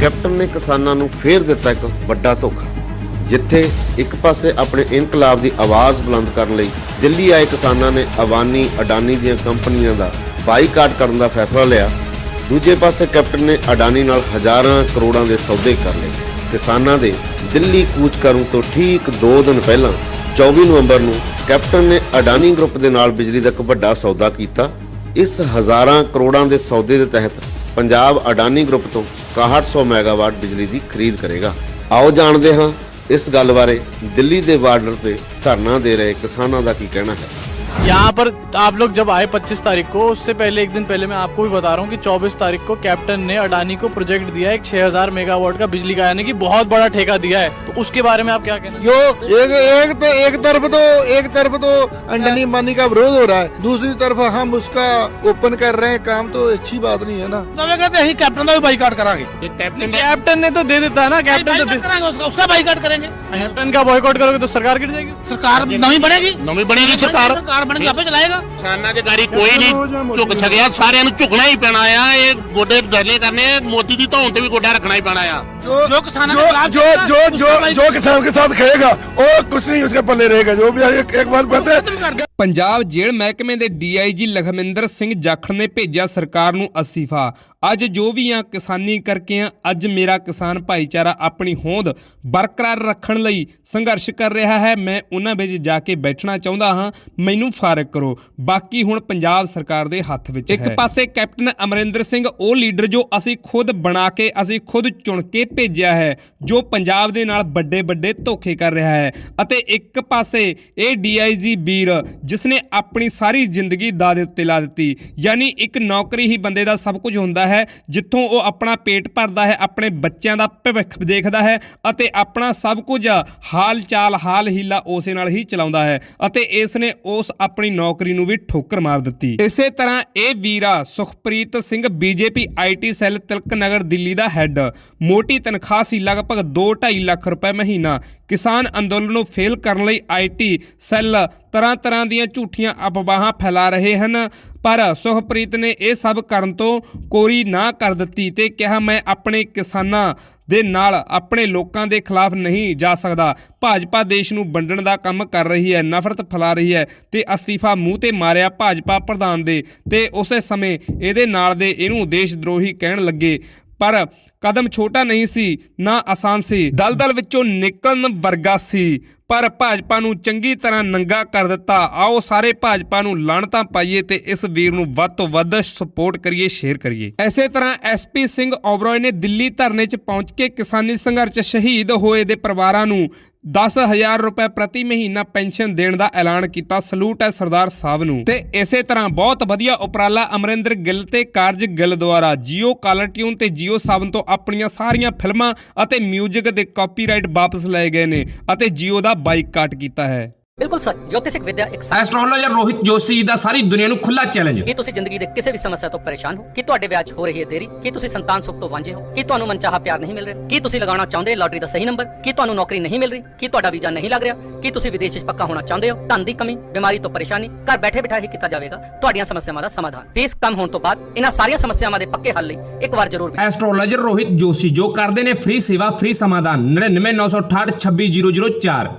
Captain ਨੇ ਕਿਸਾਨਾਂ ਨੂੰ ਫੇਰ ਦਿੱਤਾ ਇੱਕ ਵੱਡਾ ਧੋਖਾ, ਜਿੱਥੇ ਇੱਕ ਪਾਸੇ ਆਪਣੇ ਇਨਕਲਾਬ ਦੀ ਆਵਾਜ਼ ਬੁਲੰਦ ਕਰਨ ਲਈ ਦਿੱਲੀ ਆਏ ਕਿਸਾਨਾਂ ਨੇ ਅਵਾਨੀ ਅਡਾਨੀ ਦੀਆਂ ਕੰਪਨੀਆਂ ਦਾ ਬਾਈਕਾਟ ਕਰਨ ਦਾ ਫੈਸਲਾ ਲਿਆ। ਦੂਜੇ ਪਾਸੇ ਕੈਪਟਨ ਨੇ ਅਡਾਨੀ ਨਾਲ ਹਜ਼ਾਰਾਂ ਕਰੋੜਾਂ ਦੇ ਸੌਦੇ ਕਰ ਲਏ। ਕਿਸਾਨਾਂ ਦੇ ਦਿੱਲੀ ਕੂਚ ਕਰਨ ਤੋਂ ਠੀਕ 2 ਦਿਨ ਪਹਿਲਾਂ 24 ਨਵੰਬਰ ਨੂੰ ਕੈਪਟਨ ਨੇ ਅਡਾਨੀ ਗਰੁੱਪ ਦੇ ਨਾਲ ਬਿਜਲੀ ਦਾ ਇੱਕ ਵੱਡਾ ਸੌਦਾ ਕੀਤਾ। ਇਸ ਹਜ਼ਾਰਾਂ ਕਰੋੜਾਂ ਦੇ ਸੌਦੇ ਦੇ ਤਹਿਤ ਪੰਜਾਬ ਅਡਾਨੀ ਗਰੁੱਪ ਤੋਂ 6100 ਮੈਗਾਵਾਟ ਬਿਜਲੀ ਦੀ ਖਰੀਦ ਕਰੇਗਾ। ਆਓ ਜਾਣਦੇ ਹਾਂ ਇਸ ਗੱਲ ਬਾਰੇ ਦਿੱਲੀ ਦੇ ਬਾਰਡਰ ਤੇ ਧਰਨਾ ਦੇ ਰਹੇ ਕਿਸਾਨਾਂ ਦਾ ਕੀ ਕਹਿਣਾ ਹੈ। यहाँ पर आप लोग जब आए 25 तारीख को उससे पहले एक दिन पहले मैं आपको भी बता रहा हूँ कि 24 तारीख को कैप्टन ने अडानी को प्रोजेक्ट दिया है 6000 मेगावाट का बिजली का यानी कि बहुत बड़ा ठेका दिया है। तो उसके बारे में आप क्या कहना यो एक एक तो एक तरफ़ तो एक तरफ़ तो अडानी अंबानी का विरोध हो रहा है दूसरी तरफ़ हम उसका ओपन कर रहे हैं काम तो अच्छी बात नहीं है ना। तो कहते हैं कैप्टन का भी बाईकाट कराएँगे कैप्टन ने तो दे देता है ना कैप्टन तो उसका बाईकाट करेंगे। कैप्टन का बॉयकॉट करोगे तो सरकार गिर जाएगी। सरकार नमी बनेगी नमी बनेगी सरकार ਸਰਕਾਰ ਬਣ ਕੇ ਆਪੇ ਚਲਾਏਗਾ ਕਿਸਾਨਾਂ ਦੇ ਗਾੜੀ ਕੋਈ ਨਹੀਂ ਝੁਕ ਸਕਿਆ ਸਾਰਿਆਂ ਨੂੰ ਝੁਕਣਾ ਹੀ ਪੈਣਾ ਆ ਇਹ ਗੋਡੇ ਡਰਲੇ ਕਰਨੇ ਆ, ਮੋਦੀ ਦੀ ਧੌਣ ਤੇ ਵੀ ਗੋਡਾ ਰੱਖਣਾ ਹੀ ਪੈਣਾ ਆ ਜੋ ਕਿਸਾਨਾਂ ਦੇ जो ਖਿਲਾਫ जो जो जो जो किसान के साथ खेलेगा वो कुछ नहीं उसके पल्ले रहेगा जो भी एक, एक बात कहते हैं ਪੰਜਾਬ ਜੇਲ੍ਹ ਮਹਿਕਮੇ ਦੇ ਡੀਆਈਜੀ ਲਖਮਿੰਦਰ ਸਿੰਘ ਜਾਖੜ ਨੇ ਭੇਜਿਆ ਸਰਕਾਰ ਨੂੰ ਅਸਤੀਫਾ ਅੱਜ ਜੋ ਵੀ ਆ ਕਿਸਾਨੀ ਕਰਕੇ ਆ ਅੱਜ ਮੇਰਾ ਕਿਸਾਨ ਭਾਈਚਾਰਾ ਆਪਣੀ ਹੋਂਦ ਬਰਕਰਾਰ ਰੱਖਣ ਲਈ ਸੰਘਰਸ਼ ਕਰ ਰਿਹਾ ਹੈ ਮੈਂ ਉਹਨਾਂ ਵਿੱਚ ਜਾ ਕੇ ਬੈਠਣਾ ਚਾਹੁੰਦਾ ਹਾਂ ਮੈਨੂੰ ਫਾਰਗ ਕਰੋ। ਬਾਕੀ ਹੁਣ ਪੰਜਾਬ ਸਰਕਾਰ ਦੇ ਹੱਥ ਵਿੱਚ ਹੈ। ਇੱਕ ਪਾਸੇ ਕੈਪਟਨ ਅਮਰਿੰਦਰ ਸਿੰਘ ਉਹ ਲੀਡਰ ਜੋ ਅਸੀਂ ਖੁਦ ਬਣਾ ਕੇ ਅਸੀਂ ਖੁਦ ਚੁਣ ਕੇ ਭੇਜਿਆ ਹੈ ਜੋ ਪੰਜਾਬ ਦੇ ਨਾਲ ਵੱਡੇ ਵੱਡੇ ਧੋਖੇ ਕਰ ਰਿਹਾ ਹੈ। ਅਤੇ ਇੱਕ ਪਾਸੇ ਇਹ ਡੀਆਈਜੀ ਵੀਰ ਜਿਸ ਨੇ ਆਪਣੀ ਸਾਰੀ ਜ਼ਿੰਦਗੀ ਦਾ ਦੇ ਉੱਤੇ ਲਾ ਦਿੱਤੀ। ਯਾਨੀ ਇੱਕ ਨੌਕਰੀ ਹੀ ਬੰਦੇ ਦਾ ਸਭ ਕੁਝ ਹੁੰਦਾ ਹੈ ਜਿੱਥੋਂ ਉਹ ਆਪਣਾ ਪੇਟ ਭਰਦਾ ਹੈ ਆਪਣੇ ਬੱਚਿਆਂ ਦਾ ਭਵਿੱਖ ਦੇਖਦਾ ਹੈ ਅਤੇ ਆਪਣਾ ਸਭ ਕੁਝ ਹਾਲ ਚਾਲ ਹਾਲ ਹੀਲਾ ਉਸੇ ਨਾਲ ਹੀ ਚਲਾਉਂਦਾ ਹੈ। ਅਤੇ ਇਸ ਨੇ ਉਸ ਆਪਣੀ ਨੌਕਰੀ ਨੂੰ ਵੀ ਠੋਕਰ ਮਾਰ ਦਿੱਤੀ। ਇਸੇ ਤਰ੍ਹਾਂ ਇਹ ਵੀਰਾ Sukhpreet Singh BJP IT cell Tilak Nagar Delhi the head ਮੋਟੀ ਤਨਖਾਹ ਸੀ ਲਗਭਗ 2.5 ਲੱਖ ਰੁਪਏ ਮਹੀਨਾ। ਕਿਸਾਨ ਅੰਦੋਲਨ ਨੂੰ ਫੇਲ ਕਰਨ ਲਈ ਆਈਟੀ ਸੈੱਲ ਤਰ੍ਹਾਂ ਤਰ੍ਹਾਂ ਦੀਆਂ ਝੂਠੀਆਂ ਅਫਵਾਹਾਂ ਫੈਲਾ ਰਹੇ ਹਨ। ਪਰ ਸੁਖਪ੍ਰੀਤ ਨੇ ਇਹ ਸਭ ਕਰਨ ਤੋਂ ਕੋਰੀ ਨਾ ਕਰ ਦਿੱਤੀ ਤੇ ਕਿਹਾ, ਮੈਂ ਆਪਣੇ ਕਿਸਾਨਾਂ ਦੇ ਨਾਲ ਆਪਣੇ ਲੋਕਾਂ ਦੇ ਖਿਲਾਫ ਨਹੀਂ ਜਾ ਸਕਦਾ। ਭਾਜਪਾ ਦੇਸ਼ ਨੂੰ ਵੰਡਣ ਦਾ ਕੰਮ ਕਰ ਰਹੀ ਹੈ, ਨਫ਼ਰਤ ਫੈਲਾ ਰਹੀ ਹੈ ਤੇ ਅਸਤੀਫਾ ਮੂੰਹ ਤੇ ਮਾਰਿਆ ਭਾਜਪਾ ਪ੍ਰਧਾਨ ਦੇ ਤੇ ਉਸੇ ਸਮੇਂ ਇਹਦੇ ਨਾਲ ਦੇ ਇਹਨੂੰ ਦੇਸ਼ ਦਰੋਹੀ ਕਹਿਣ ਲੱਗੇ। ਪਰ ਕਦਮ ਛੋਟਾ ਨਹੀਂ ਸੀ, ਨਾ ਆਸਾਨ ਸੀ। ਦਲਦਲ ਵਿੱਚੋਂ ਨਿਕਲਣ ਵਰਗਾ ਸੀ। ਪਰ ਭਾਜਪਾ ਨੂੰ ਚੰਗੀ ਤਰ੍ਹਾਂ ਨੰਗਾ ਕਰ ਦਿੱਤਾ। ਆਓ ਸਾਰੇ ਭਾਜਪਾ ਨੂੰ ਲਾਣਤਾਂ ਪਾਈਏ ਤੇ ਇਸ ਵੀਰ ਨੂੰ ਵੱਧ ਤੋਂ ਵੱਧ ਸਪੋਰਟ ਕਰੀਏ ਸ਼ੇਅਰ ਕਰੀਏ। ਐਸੇ ਤਰ੍ਹਾਂ ਐਸਪੀ ਸਿੰਘ ਓਬਰੋਏ ਨੇ ਦਿੱਲੀ ਧਰਨੇ 'ਚ ਪਹੁੰਚ ਕੇ ਕਿਸਾਨੀ ਸੰਘਰਸ਼ ਸ਼ਹੀਦ ਹੋਏ ਦੇ ਪਰਿਵਾਰਾਂ ਨੂੰ 10000 ਰੁਪਏ ਪ੍ਰਤੀ ਮਹੀਨਾ ਪੈਨਸ਼ਨ ਦੇਣ ਦਾ ਐਲਾਨ ਕੀਤਾ ਸਲੂਟ ਹੈ ਸਰਦਾਰ ਸਾਹਿਬ ਨੂੰ। ਤੇ ਇਸੇ ਤਰ੍ਹਾਂ ਬਹੁਤ ਵਧੀਆ ਉਪਰਾਲਾ ਅਮਰਿੰਦਰ ਗਿੱਲ ਤੇ ਕਾਰਜ ਗਿੱਲ ਦੁਆਰਾ ਜੀਓ ਕਾਲਰ ਟਿਊਨ ਤੇ ਜੀਓ ਸਾਵਨ ਤੋਂ ਆਪਣੀਆਂ ਸਾਰੀਆਂ ਫਿਲਮਾਂ ਅਤੇ 뮤직 ਦੇ ਕਾਪੀਰਾਈਟ ਵਾਪਸ ਲਏ ਗਏ ਨੇ ਅਤੇ ਜੀਓ ਦਾ ਬਾਈਕਾਟ ਕੀਤਾ ਹੈ। ਬਿਲਕੁਲ ਸੱਚ ਜੋਤਿਸ਼ਕ ਵਿਦਿਆ ਇੱਕ ਐਸਟ੍ਰੋਲੋਜਰ ਰੋਹਿਤ ਜੋਸ਼ੀ ਜੀ ਦਾ ਸਾਰੀ ਦੁਨੀਆ ਨੂੰ ਖੁੱਲਾ ਚੈਲੰਜ ਕੀ ਤੁਸੀਂ ਜ਼ਿੰਦਗੀ ਦੇ ਕਿਸੇ ਵੀ ਸਮੱਸਿਆ ਤੋਂ ਪਰੇਸ਼ਾਨ ਹੋ? ਕੀ ਤੁਹਾਡੇ ਵਿਆਹ 'ਚ ਹੋ ਰਹੀ ਹੈ ਦੇਰੀ? ਕੀ ਤੁਸੀਂ ਸੰਤਾਨ ਸੁੱਖ ਤੋਂ ਵਾਂਝੇ ਹੋ? ਕੀ ਤੁਹਾਨੂੰ ਮਨਚਾਹਾ ਪਿਆਰ ਨਹੀਂ ਮਿਲ ਰਿਹਾ? ਕੀ ਤੁਸੀਂ ਲਗਾਉਣਾ ਚਾਹੁੰਦੇ ਲਾਟਰੀ ਦਾ ਸਹੀ ਨੰਬਰ? ਕੀ ਤੁਹਾਨੂੰ ਨੌਕਰੀ ਨਹੀਂ ਮਿਲ ਰਹੀ? ਕੀ ਤੁਹਾਡਾ ਵੀਜ਼ਾ ਨਹੀਂ ਲੱਗ ਰਿਹਾ? ਕੀ ਤੁਸੀਂ ਵਿਦੇਸ਼ 'ਚ ਪੱਕਾ ਹੋਣਾ ਚਾਹੁੰਦੇ ਹੋ? ਧਨ ਦੀ ਕਮੀ ਬਿਮਾਰੀ ਤੋਂ ਪਰੇਸ਼ਾਨੀ ਘਰ ਬੈਠੇ ਬਿਠਾਏ ਹੀ ਕੀਤਾ ਜਾਵੇਗਾ। ਤੁਹਾਡੀਆਂ ਸਮੱਸਿਆਵਾਂ ਦਾ ਸਮਾਧਾਨ। ਫੀਸ ਕਮ ਹੋਣ ਤੋਂ ਬਾਅਦ ਇਹਨਾਂ ਸਾਰੀਆਂ ਸਮੱਸਿਆਵਾਂ ਦੇ ਪੱਕੇ ਹੱਲ ਲਈ ਇੱਕ ਵਾਰ ਜ਼ਰੂਰ ਐਸਟ੍ਰੋਲੋਜਰ ਰੋਹਿਤ ਜੋਸ਼ੀ ਜੋ ਕਰਦੇ ਨੇ ਫ੍ਰੀ ਸੇਵਾ ਫ੍ਰੀ ਸਮਾਧਾਨ। 99968 26004